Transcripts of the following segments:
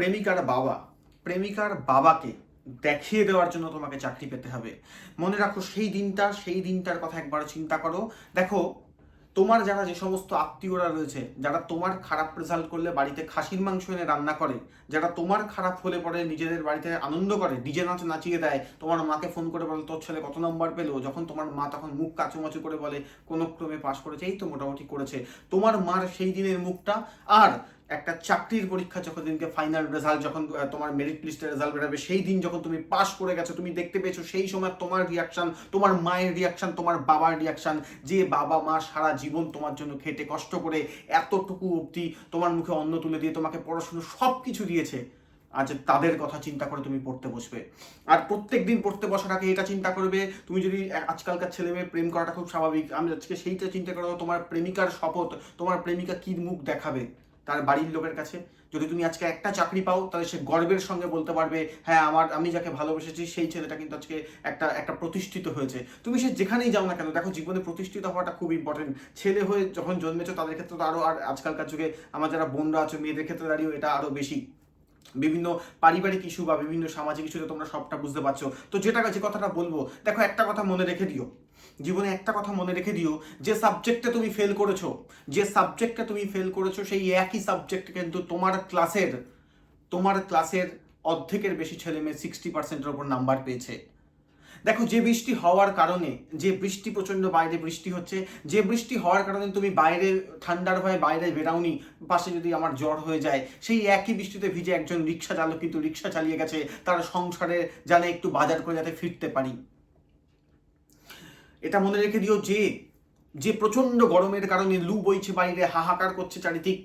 প্রেমিকার বাবা, প্রেমিকার বাবাকে দেখিয়ে দেওয়ার জন্য তোমাকে চাকরি পেতে হবে। মনে রাখো, সেই দিনটা, সেই দিনটার কথা একবার চিন্তা করো। দেখো, তোমার যারা যে সমস্ত আত্মীয়রা রয়েছে, যারা তোমার খারাপ রেজাল্ট করলে বাড়িতে খাসির মাংস এনে রান্না করে, যারা তোমার খারাপ হলে পরে নিজেদের বাড়িতে আনন্দ করে, ডিজে নাচ নাচিয়ে দেয়, তোমার মাকে ফোন করে বলে, তোর ছেলে কত নম্বর পেল? যখন তোমার মা তখন মুখ কাচুমাচু করে বলে, কোনো ক্রমে পাশ করেছে? এই তো মোটামুটি করেছে। তোমার মার সেই দিনের মুখটা। আর একটা চাকরির পরীক্ষা যখন দিনকে ফাইনাল রেজাল্ট যখন তোমার মেরিট লিস্টের রেজাল্ট বেরোবে, সেই দিন যখন তুমি পাশ করে গেছো, তুমি দেখতে পেয়েছ সেই সময় তোমার রিয়াকশন তোমার মায়ের রিয়াকশন তোমার বাবার রিয়াকশন যে বাবা মা সারা জীবন তোমার জন্য খেটে কষ্ট করে এতটুকু অবধি তোমার মুখে অন্ন তুলে দিয়ে তোমাকে পড়াশুনো সব কিছু দিয়েছে, আজ তাদের কথা চিন্তা করে তুমি পড়তে বসবে। আর প্রত্যেক দিন পড়তে বসার আগে এটা চিন্তা করবে, তুমি যদি আজকালকার ছেলে মেয়ে প্রেম করাটা খুব স্বাভাবিক, আমি আজকে সেইটা চিন্তা করো তোমার প্রেমিকার শপথ, তোমার প্রেমিকা কি মুখ দেখাবে? তার বাড়ির লোকের কাছে। যদি তুমি আজকে একটা চাকরি পাও, তাহলে সে গর্বের সঙ্গে বলতে পারবে হ্যাঁ আমার, আমি যাকে ভালোবেসেছি, সেই ছেলেটা কিন্তু আজকে একটা একটা প্রতিষ্ঠিত হয়েছে। তুমি সে যেখানেই যাও না কেন, দেখো জীবনে প্রতিষ্ঠিত হওয়াটা খুব ইম্পর্টেন্ট ছেলে হয়ে যখন জন্মেছো, তাদের ক্ষেত্রে তো আরও আর আজকালকার যুগে আমার যারা বোনরা আছে, মেয়েদের ক্ষেত্রে দাঁড়িয়েও এটা আরও বেশি। বিভিন্ন পারিবারিক ইস্যু বা বিভিন্ন সামাজিক ইস্যুতে তোমরা সবটা বুঝতে পারছ। তো যেটা, যে কথাটা বলব, দেখো একটা কথা মনে রেখে দিও। জীবনে একটা কথা মনে রেখে দিও, যে সাবজেক্টে তুমি ফেল করেছ, যে সাবজেক্টে তুমি ফেল করেছ, সেই একই সাবজেক্ট কিন্তু তোমার ক্লাসের তোমার ক্লাসের অর্ধেকের বেশি ছেলে মেয়ে সিক্সটি পার্সেন্টের ওপর নাম্বার পেয়েছে। দেখো, যে বৃষ্টি হওয়ার কারণে, যে বৃষ্টি প্রচণ্ড বাইরে বৃষ্টি হচ্ছে, যে বৃষ্টি হওয়ার কারণে তুমি বাইরে ঠান্ডার ভয়ে বাইরে বেরাওনি পাশে যদি আমার জ্বর হয়ে যায়, সেই একই বৃষ্টিতে ভিজে একজন রিক্সা চালক কিন্তু রিক্সা চালিয়ে গেছে, তার সংসারে জানে একটু বাজার করে যাতে ফিরতে পারি। এটা মনে রেখে দিও যে যে প্রচণ্ড গরমের কারণে লু বইছে বাইরে, হাহাকার করছে চারিদিক,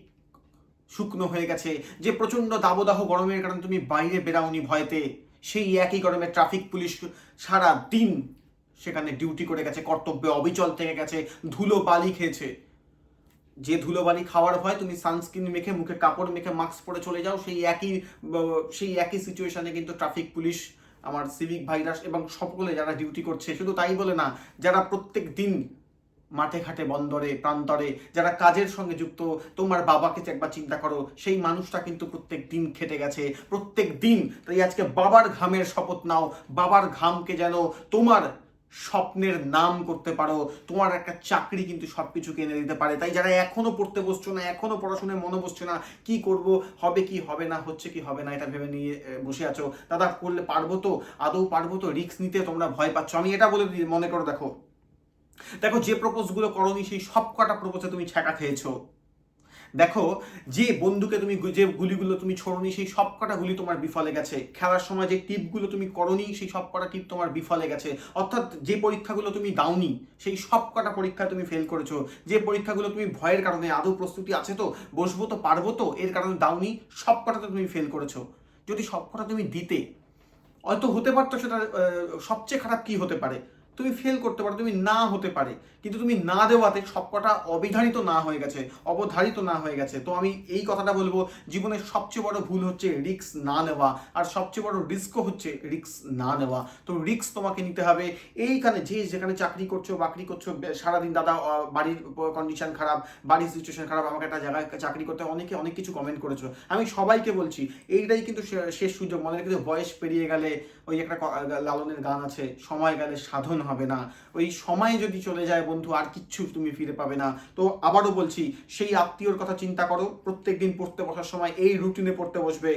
শুকনো হয়ে গেছে। যে প্রচণ্ড দাবদাহ গরমের কারণে তুমি বাইরে বেরাওনি ভয়তে, সেই একই গরমে ট্রাফিক পুলিশ সারা দিন সেখানে ডিউটি করে গেছে, কর্তব্যে অবিচল থেকে গেছে, ধুলো বালি খেয়েছে। যে ধুলোবালি খাওয়ার ভয় তুমি সানস্ক্রিন মেখে, মুখে কাপড় মেখে, মাস্ক পরে চলে যাও, সেই একই সেই একই সিচুয়েশনে কিন্তু ট্রাফিক পুলিশ আমার সিভিক ভাইরাস এবং সকলে যারা ডিউটি করছে, শুধু তাই বলে না, যারা প্রত্যেক দিন মাঠে ঘাটে বন্দরে, প্রান্তরে, যারা কাজের সঙ্গে যুক্ত, তোমার বাবাকে একবার চিন্তা করো, সেই মানুষটা কিন্তু প্রত্যেক দিন খেটে গেছে প্রত্যেক দিন তাই আজকে বাবার ঘামের শপথ নাও, বাবার ঘামকে যেন তোমার স্বপ্নের নাম করতে পারো, তোমার একটা চাকরি কিন্তু সবকিছু কিনে দিতে পারে। তাই যারা এখনও পড়তে বসছো না, এখনও পড়াশোনায় মনে বসছে না, কি করব, হবে কি, হবে না, হচ্ছে কি, হবে না, এটা ভেবে নিয়ে বসে আছো। দাদা, করলে পারব তো? আদৌ পারব তো? রিস্ক নিতে তোমরা ভয় পাচ্ছ। আমি এটা বলে মনে করো দেখো। দেখো, যে প্রপোজগুলো করনি, সেই সব কটা প্রপোজে তুমি ছ্যাঁকা খেয়েছো। দেখো, যে বন্ধুকে তুমি যে গুলিগুলো তুমি ছোড়নি, সেই সব কটা গুলি তোমার বিফলে গেছে। খেলার সময় যে টিপগুলো তুমি করনি, সেই সব কটা টিপ তোমার বিফলে গেছে। অর্থাৎ যে পরীক্ষাগুলো তুমি দাওনি, সেই সব কটা পরীক্ষা তুমি ফেল করেছ। যে পরীক্ষাগুলো তুমি ভয়ের কারণে আদৌ প্রস্তুতি আছে তো, বসবো তো, পারব তো, এর কারণে দাওনি সব কটাতে তুমি ফেল করেছ। যদি সব কটা তুমি দিতে, হয়তো হতে পারতো সেটা সবচেয়ে খারাপ কি হতে পারে? তুমি ফেল করতে পারো, তুমি না হতে পারে। কিন্তু তুমি না দেওয়াতে সবকটা অবিধারিত না হয়ে গেছে, অবধারিত না হয়ে গেছে। তো আমি এই কথাটা বলব, জীবনের সবচেয়ে বড় ভুল হচ্ছে রিস্ক না নেওয়া, আর সবচেয়ে বড় রিস্কও হচ্ছে রিস্ক না নেওয়া। তো রিস্ক তোমাকে নিতে হবে। এইখানে যে যেখানে চাকরি করছ, বাকরি করছ সারাদিন দাদা বাড়ির কন্ডিশন খারাপ, বাড়ির সিচুয়েশন খারাপ, আমাকে একটা জায়গায় চাকরি করতে অনেকে অনেক কিছু কমেন্ট করেছ। আমি সবাইকে বলছি, এইটাই কিন্তু শেষ সুযোগ। মনে রেখে বয়স পেরিয়ে গেলে ওই একটা লালনের গান আছে, সময় গেলে সাধন হবে না। ওই সময় যদি চলে যায় বন্ধু, আর কিচ্ছু তুমি ফিরে পাবে না। তো আবারও বলছি, সেই আত্মীয়র কথা চিন্তা করো। প্রত্যেক দিন পড়তে বসার সময় এই রুটিনে পড়তে বসবে।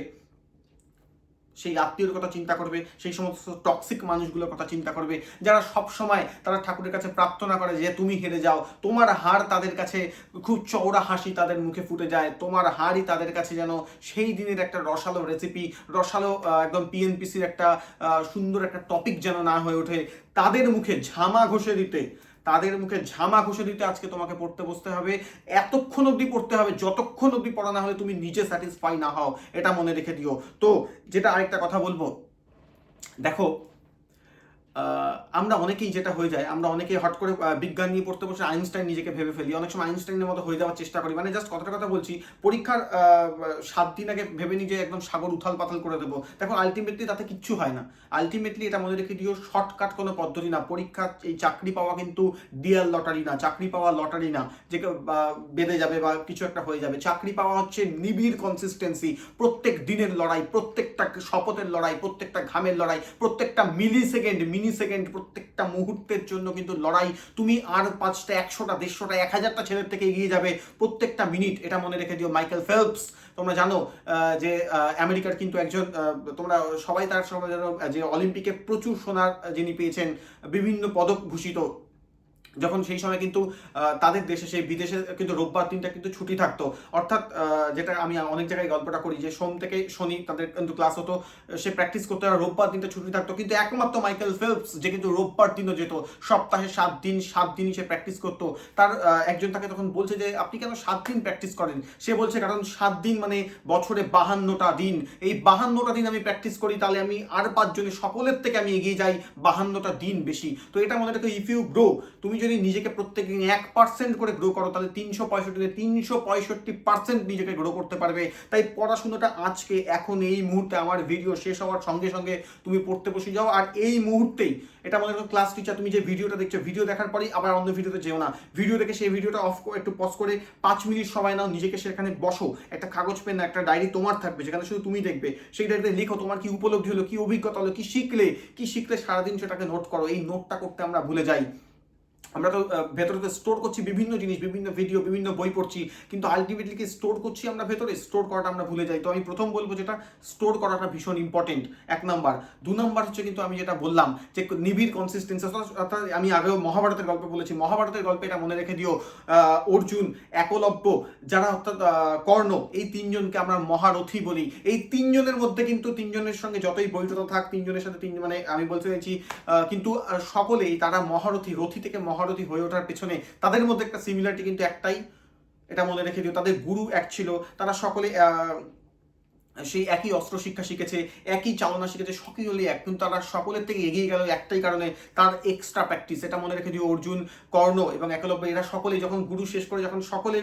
সেই আত্মীয়র কথা চিন্তা করবে, সেই সমস্ত টক্সিক মানুষগুলোর কথা চিন্তা করবে, যারা সব সময় তারা ঠাকুরের কাছে প্রার্থনা করে যে তুমি হেরে যাও, তোমার হার তাদের কাছে খুব চওড়া হাসি তাদের মুখে ফুটে যায়, তোমার হারই তাদের কাছে যেন সেই দিনের একটা রসালো রেসিপি রসালো একদম পিএনপিসির একটা সুন্দর একটা টপিক যেন না হয়ে ওঠে, তাদের মুখে ঝামা ঘষে দিতে। তাদের মুখে ঝামা ঘষে দিতে আজকে তোমাকে পড়তে বসতে হবে। এতক্ষণ অব্দি পড়তে হবে, যতক্ষণ অবধি পড়া না হলে তুমি নিজে স্যাটিসফাই না হও, এটা মনে রেখে দিও। তো যেটা আরেকটা কথা বলব, দেখো আমরা অনেকেই যেটা হয়ে যায়, আমরা অনেকেই হট করে বিজ্ঞান নিয়ে পড়তে বসে আইনস্টাইন নিজেকে ভেবে ফেলি। অনেক সময় আইনস্টাইনের মতো হয়ে যাওয়ার চেষ্টা করি। মানে জাস্ট কথাটা কথা বলছি, পরীক্ষার সাত দিন আগে ভেবে যে একদম সাগর উথাল পাতাল করে দেবো, দেখো আলটিমেটলি তাতে কিচ্ছু হয় না। আলটিমেটলি এটা মনে রেখে দিও শর্টকাট কোনো পদ্ধতি না। পরীক্ষা, এই চাকরি পাওয়া কিন্তু ডিয়াল লটারি না, চাকরি পাওয়া লটারি না, যে বেঁধে যাবে বা কিছু একটা হয়ে যাবে। চাকরি পাওয়া হচ্ছে নিবিড় কনসিস্টেন্সি প্রত্যেক দিনের লড়াই, প্রত্যেকটা শপথের লড়াই, প্রত্যেকটা ঘামের লড়াই, প্রত্যেকটা মিলি সেকেন্ড মিনি সেকেন্ড প্রত্যেকটা মুহূর্তের জন্য কিন্তু লড়াই। তুমি আর পাঁচটা, একশোটা, দেড়শোটা এক হাজারটা ছেলের থেকে এগিয়ে যাবে প্রত্যেকটা মিনিট। এটা মনে রেখে দিও মাইকেল ফেলপস। তোমরা জানো যে আমেরিকার কিন্তু একজন তোমরা সবাই তার সবাই জানো, যে অলিম্পিকে প্রচুর সোনার যিনি পেয়েছেন, বিভিন্ন পদক ভূষিত যখন সেই সময় কিন্তু তাদের দেশে সেই বিদেশে কিন্তু রোববার দিনটা কিন্তু ছুটি থাকতো। অর্থাৎ যেটা আমি অনেক জায়গায় গল্পটা করি যে সোম থেকে শনি তাদের কিন্তু ক্লাস হতো, সে প্র্যাকটিস করতে, আর রোববার দিনটা ছুটি থাকতো। কিন্তু একমাত্র মাইকেল ফেলপস যে কিন্তু রোববার দিনও যেত, সপ্তাহে সাত দিন, সাত দিনই সে প্র্যাকটিস করতো। তার একজন তাকে তখন বলছে যে, আপনি কেন সাত দিন প্র্যাকটিস করেন? সে বলছে, কারণ সাত দিন মানে বছরে বাহান্নটা দিন। এই বাহান্নটা দিন আমি প্র্যাকটিস করি, তাহলে আমি আর পাঁচজনের সকলের থেকে আমি এগিয়ে যাই, বাহান্নটা দিন বেশি। তো এটা মনে রাখো ইফ ইউ গ্রো তুমি যদি নিজেকে প্রত্যেক দিন এক পার্সেন্ট করে গ্রো করো, তাহলে তিনশো পঁয়ষট্টিতে তিনশো পঁয়ষট্টি পার্সেন্ট নিজেকে গ্রো করতে পারবে। তাই পড়াশোনাটা আজকে, এখন এই মুহূর্তে আমার ভিডিও শেষ হওয়ার সঙ্গে সঙ্গে তুমি পড়তে বসে যাও। আর এই মুহূর্তেই, এটা মনে করো ক্লাস টিচার তুমি যে ভিডিওটা দেখছ ভিডিও দেখার পরেই আবার অন্য ভিডিওতে যেও না। ভিডিও দেখে সেই ভিডিওটা অফ একটু পজ করে পাঁচ মিনিট সময় নাও, নিজেকে সেখানে বসো। একটা কাগজ পেন একটা ডায়েরি তোমার থাকবে, যেখানে শুধু তুমি দেখবে। সেই ডায়েরিতে লিখো তোমার কি উপলব্ধি হলো, কি অভিজ্ঞতা হলো, কি শিখলে কি শিখলে সারাদিন সেটাকে নোট করো। এই নোটটা করতে আমরা ভুলে যাই। আমরা তো ভেতরে স্টোর করছি বিভিন্ন জিনিস, বিভিন্ন ভিডিও বিভিন্ন বই পড়ছি, কিন্তু আলটিমেটলি কি স্টোর করছি আমরা ভেতরে? স্টোর করাটা আমরা ভুলে যাই। তো আমি প্রথম বলব যেটা স্টোর করাটা ভীষণ ইম্পর্টেন্ট এক নাম্বার দু নাম্বার হচ্ছে কিন্তু আমি যেটা বললাম, যে নিবিড় কনসিস্টেন্সি অর্থাৎ আমি আগেও মহাভারতের গল্প বলেছি। মহাভারতের গল্পে এটা মনে রেখে দিও অর্জুন, একলব্য, যারা অর্থাৎ কর্ণ, এই তিনজনকে আমরা মহারথী বলি। এই তিনজনের মধ্যে কিন্তু তিনজনের সঙ্গে যতই বৈঠতা থাক, তিনজনের সাথে তিন মানে আমি বলতে চাইছি কিন্তু সকলেই তারা মহারথী, রথী থেকে মহারথী হয়ে ওঠার পেছনে তাদের মধ্যে একটা সিমিলারিটি কিন্তু একটাই, এটা মনে রেখে দিও, তাদের গুরু এক ছিল, তারা সকলে সেই একই অস্ত্র শিক্ষা শিখেছে, একই চালনা শিখেছে সকলেই এক। কিন্তু তারা সকলের থেকে এগিয়ে গেল একটাই কারণে, তার এক্সট্রা প্র্যাকটিস এটা মনে রেখে দিও অর্জুন, কর্ণ এবং একলব্য, এরা সকলেই যখন গুরু শেষ করে যখন সকলে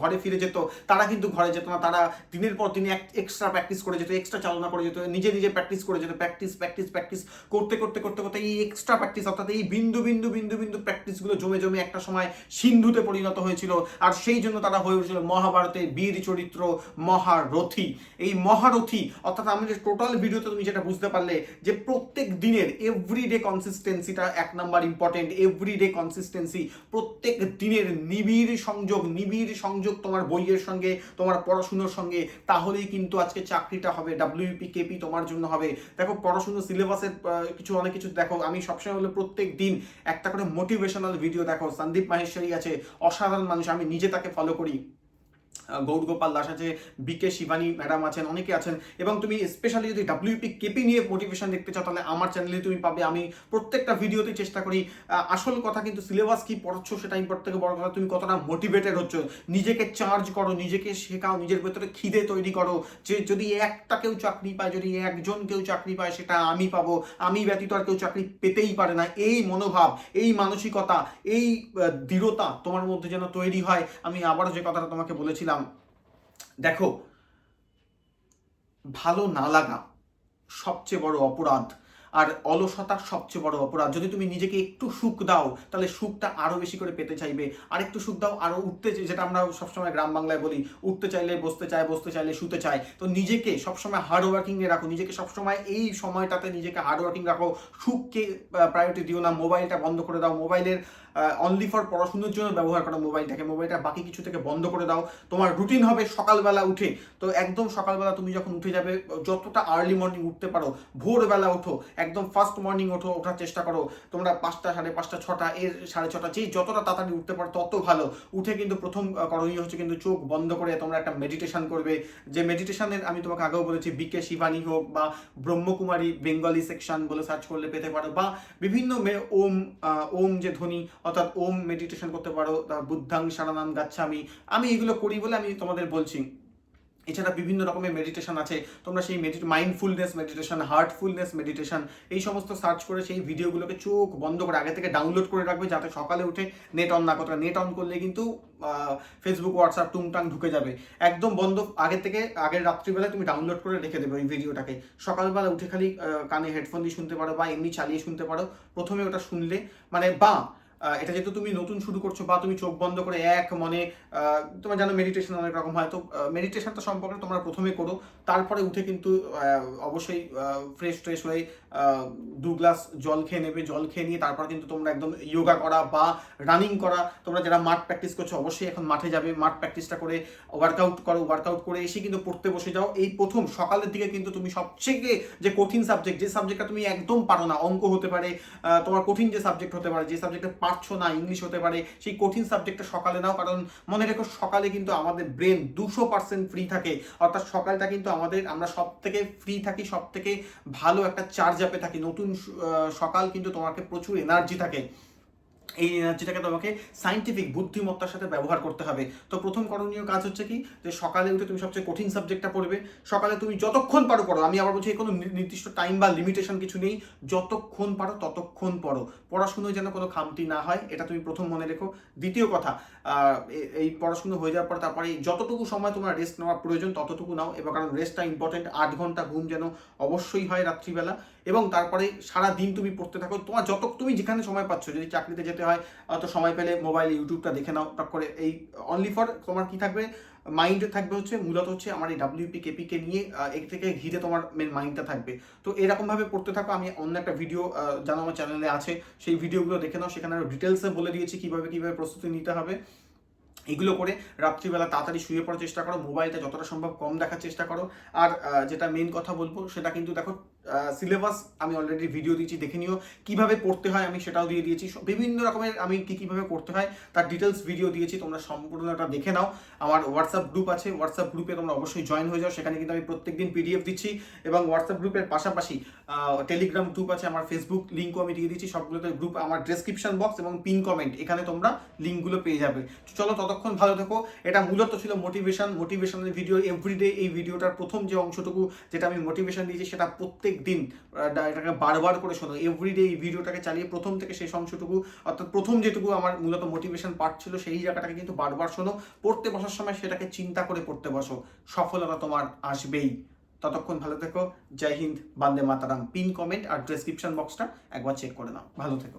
ঘরে ফিরে যেত, তারা কিন্তু ঘরে যেত না, তারা দিনের পর দিন এক এক্সট্রা প্র্যাকটিস করে যেত এক্সট্রা চালনা করে যেত, নিজে নিজে প্র্যাকটিস করে যেত প্র্যাকটিস প্র্যাকটিস প্র্যাকটিস করতে করতে করতে করতে এই এক্সট্রা প্র্যাকটিস অর্থাৎ এই বিন্দু বিন্দু বিন্দু বিন্দু প্র্যাকটিসগুলো জমে জমে একটা সময় সিন্ধুতে পরিণত হয়েছিল। আর সেই জন্য তারা হয়ে উঠেছিল মহাভারতের বীর চরিত্র মহারথী। এই মহারথী অর্থাৎ আমি যে টোটাল ভিডিওতে তুমি যেটা বুঝতে পারলে যে প্রত্যেক দিনের এভরিডে কনসিস্টেন্সিটা এক নাম্বার ইম্পর্টেন্ট এভরিডে কনসিস্টেন্সি প্রত্যেক দিনের নিবিড় সংযোগ নিবিড় সংযোগ তোমার বইয়ের সঙ্গে, তোমার পড়াশুনোর সঙ্গে, তাহলেই কিন্তু আজকে চাকরিটা হবে ডাব্লিউপি কেপি তোমার জন্য হবে। দেখো পড়াশুনো সিলেবাসের কিছু অনেক কিছু দেখো। আমি সবসময় হলো প্রত্যেক দিন একটা করে মোটিভেশনাল ভিডিও দেখো। সন্দীপ মাহেশ্বরী আছে, অসাধারণ মানুষ, আমি নিজে তাকে ফলো করি। গৌর গোপাল দাস আছে বিকে শিবানী ম্যাডাম আছেন, অনেকে আছেন। এবং তুমি স্পেশালি যদি ডাব্লিউপি কেপি নিয়ে মোটিভেশন দেখতে চাও, তাহলে আমার চ্যানেলে তুমি পাবে। আমি প্রত্যেকটা ভিডিওতে চেষ্টা করি। আসল কথা কিন্তু সিলেবাস কি পড়াচ্ছ সেটা ইম্পর্ট থেকে বড় কথা, তুমি কতটা মোটিভেটেড হচ্ছ, নিজেকে চার্জ করো, নিজেকে শেখাও, নিজের ভেতরে খিদে তৈরি করো। যে যদি একটা কেউ চাকরি পায়, যদি একজন কেউ চাকরি পায়, সেটা আমি পাবো। আমি ব্যতীত আর কেউ চাকরি পেতেই পারে না। এই মনোভাব, এই মানসিকতা, এই দৃঢ়তা তোমার মধ্যে যেন তৈরি হয়। আমি আবারও যে কথাটা তোমাকে বলেছিলাম দেখো, ভালো না লাগা সবচেয়ে বড় অপরাধ আর অলসতা সবচেয়ে বড় অপরাধ। যদি তুমি নিজেকে একটু সুখ দাও, তাহলে সুখটা আরও বেশি করে পেতে চাইবে। আর একটু সুখ দাও, আরও উঠতে যেটা আমরা সবসময় গ্রাম বাংলায় বলি, উঠতে চাইলে বসতে চায়, বসতে চাইলে শুতে চায়। তো নিজেকে সবসময় হার্ড ওয়ার্কিং এ রাখো, নিজেকে সবসময় এই সময়টাতে নিজেকে হার্ড ওয়ার্কিং রাখো। সুখকে প্রায়োরিটি দিও না, মোবাইলটা বন্ধ করে দাও, মোবাইলের অনলি ফর পড়াশোনার জন্য ব্যবহার করো মোবাইলটাকে মোবাইলটা বাকি কিছু থেকে বন্ধ করে দাও। তোমার রুটিন হবে সকালবেলা উঠে। তো একদম সকালবেলা তুমি যখন উঠে যাবে, যতটা আর্লি মর্নিং উঠতে পারো, ভোরবেলা ওঠো। একদম ফার্স্ট মর্নিং ওঠো, ওঠার চেষ্টা করো। তোমরা পাঁচটা, সাড়ে পাঁচটা, ছটা, এর সাড়ে ছটা যে যতটা তাড়াতাড়ি উঠতে পারো, তত ভালো। উঠে কিন্তু প্রথম করণীয় হচ্ছে কিন্তু চোখ বন্ধ করে তোমরা একটা মেডিটেশন করবে। যে মেডিটেশনের আমি তোমাকে আগেও বলেছি বিকে শিবানী হোক বা ব্রহ্মকুমারী বেঙ্গলি সেকশন বলে সার্চ করলে পেতে পারো। বা বিভিন্ন ওম ওম যে ধ্বনি অর্থাৎ ওম মেডিটেশন করতে পারো বুদ্ধাং সারানাম গাচ্ছামি। আমি এগুলো করি বলে আমি তোমাদের বলছি। এছাড়া বিভিন্ন রকমের মেডিটেশন আছে। তোমরা সেই medit mindfulness meditation heartfulness meditation এই সমস্ত সার্চ করে সেই ভিডিওগুলোকে চোখ বন্ধ করে আগে থেকে ডাউনলোড করে রাখবে যাতে সকালে উঠে নেট অন না করতে নেট অন করলে কিন্তু ফেসবুক হোয়াটসঅ্যাপ টুংটাং ঢুকে যাবে। একদম বন্ধ, আগে থেকে, আগের রাত্রিবেলায় তুমি ডাউনলোড করে রেখে দেবে ওই ভিডিওটাকে সকালবেলা উঠে খালি কানে হেডফোন দিয়ে শুনতে পারো বা এমনি চালিয়ে শুনতে পারো। প্রথমে ওটা শুনলে মানে বা এটা যেহেতু তুমি নতুন শুরু করছ বা তুমি চোখ বন্ধ করে এক মনে তোমার জানো মেডিটেশন অনেক রকম হয়, তো মেডিটেশনটা সম্পর্কে তোমরা প্রথমে করো, তারপরে উঠে কিন্তু অবশ্যই ফ্রেশ ট্রেশ হয়ে দু গ্লাস জল খেয়ে নেবে, জল খেয়ে নিয়ে তারপর কিন্তু তোমরা একদম যোগা করা বা রানিং করা, তোমরা যারা মাঠ প্র্যাকটিস করছ অবশ্যই এখন মাঠে যাবে, মাঠ প্র্যাকটিসটা করে ওয়ার্কআউট করো ওয়ার্কআউট করে এসে কিন্তু পড়তে বসে যাও, এই প্রথম সকালের দিকে কিন্তু তুমি সবচেয়ে যে কঠিন সাবজেক্ট যে সাবজেক্টটা তুমি একদম পারো না, অঙ্ক হতে পারে তোমার কঠিন যে সাবজেক্ট হতে পারে, যে সাবজেক্টে পারছ না ইংলিশ হতে পারে, সেই কঠিন সাবজেক্টটা সকালে নাও, কারণ মনে রেখো সকালে কিন্তু আমাদের ব্রেন দুশো পার্সেন্ট ফ্রি থাকে। অর্থাৎ সকালটা কিন্তু আমাদের, আমরা সব থেকে ফ্রি থাকি সব থেকে ভালো একটা চার্জ আপে থাকি। নতুন সকাল কিন্তু তোমাকে প্রচুর এনার্জি থাকে। এই এনার্জিটাকে তোমাকে সাইন্টিফিক বুদ্ধিমত্তার সাথে ব্যবহার করতে হবে। তো প্রথম করণীয় কাজ হচ্ছে কি? যে সকালে উঠে তুমি সবচেয়ে কঠিন সাবজেক্টটা পড়বে। সকালে তুমি যতক্ষণ পারো পড়ো। আমি আবার বলছি কোনো নির্দিষ্ট টাইম বা লিমিটেশন কিছু নেই। যতক্ষণ পারো, ততক্ষণ পড়ো। পড়াশুনোয় যেন কোনো খামতি না হয়, এটা তুমি প্রথম মনে রেখো। দ্বিতীয় কথা এই পড়াশুনো হয়ে যাওয়ার পর তারপরে যতটুকু সময় তোমার রেস্ট নেওয়ার প্রয়োজন, ততটুকু নাও। এবং কারণ রেস্টটা ইম্পর্টেন্ট আট ঘণ্টা ঘুম যেন অবশ্যই হয় রাত্রিবেলা। এবং তারপরে সারা দিন তুমি পড়তে থাকো। তোমার যত তুমি যেখানে সময় পাচ্ছ, যদি চাকরিতে যেতে হয়, অত সময় পেলে মোবাইলে ইউটিউবটা দেখে নাও। টক করে এই অনলি ফর তোমার কি থাকবে? মাইন্ড থাকবে হচ্ছে, মূলত হচ্ছে আমার এই ডাব্লিউপি কেপিকে নিয়ে থেকে ঘিরে তোমার মেন মাইন্ডটা থাকবে। তো এরকমভাবে পড়তে থাকো। আমি অন্য একটা ভিডিও জানো আমার চ্যানেলে আছে। সেই ভিডিওগুলো দেখে নাও। সেখানে আরও ডিটেলসে বলে দিয়েছি কীভাবে কীভাবে প্রস্তুতি নিতে হবে। এগুলো করে রাত্রিবেলা তাড়াতাড়ি শুয়ে পড়ার চেষ্টা করো। মোবাইলটা যতটা সম্ভব কম দেখার চেষ্টা করো। আর যেটা মেন কথা বলব, সেটা কিন্তু দেখো সিলেবাস আমি অলরেডি ভিডিও দিয়েছি, দেখে নিও। কীভাবে পড়তে হয় আমি সেটাও দিয়ে দিয়েছি। বিভিন্ন রকমের আমি কি কীভাবে পড়তে হয় তার ডিটেলস ভিডিও দিয়েছি, তোমরা সম্পূর্ণটা দেখে নাও। আমার হোয়াটসঅ্যাপ গ্রুপ আছে হোয়াটসঅ্যাপ গ্রুপে তোমরা অবশ্যই জয়েন হয়ে যাও। সেখানে কিন্তু আমি প্রত্যেকদিন পিডিএফ দিচ্ছি এবং হোয়াটসঅ্যাপ গ্রুপের পাশাপাশি টেলিগ্রাম গ্রুপ আছে, আমার ফেসবুক লিঙ্কও আমি দিয়ে দিচ্ছি। সবগুলোতে গ্রুপ আমার ডেসক্রিপশন বক্স এবং পিন কমেন্ট এখানে তোমরা লিঙ্কগুলো পেয়ে যাবে। চলো ততক্ষণ ভালো থেকো। এটা মূলত ছিল মোটিভেশন মোটিভেশনের ভিডিও এভরিডে এই ভিডিওটার প্রথম যে অংশটুকু, যেটা আমি মোটিভেশন দিয়েছি, সেটা প্রত্যেক দিন এটাকে বারবার করে শোনো। এভরিডে এই ভিডিওটাকে চালিয়ে প্রথম থেকে সেই অংশটুকু, অর্থাৎ প্রথম যেটুকু আমার মূলত মোটিভেশন পার্ট ছিল, সেই জায়গাটাকে কিন্তু বারবার শোনো। পড়তে বসার সময় সেটাকে চিন্তা করে পড়তে বসো। সফলতা তোমার আসবেই। ততক্ষণ ভালো থেকো। জয় হিন্দ, বান্দে মাতারাম। পিন কমেন্ট আর ডেসক্রিপশন বক্সটা একবার চেক করে নাও। ভালো থেকো।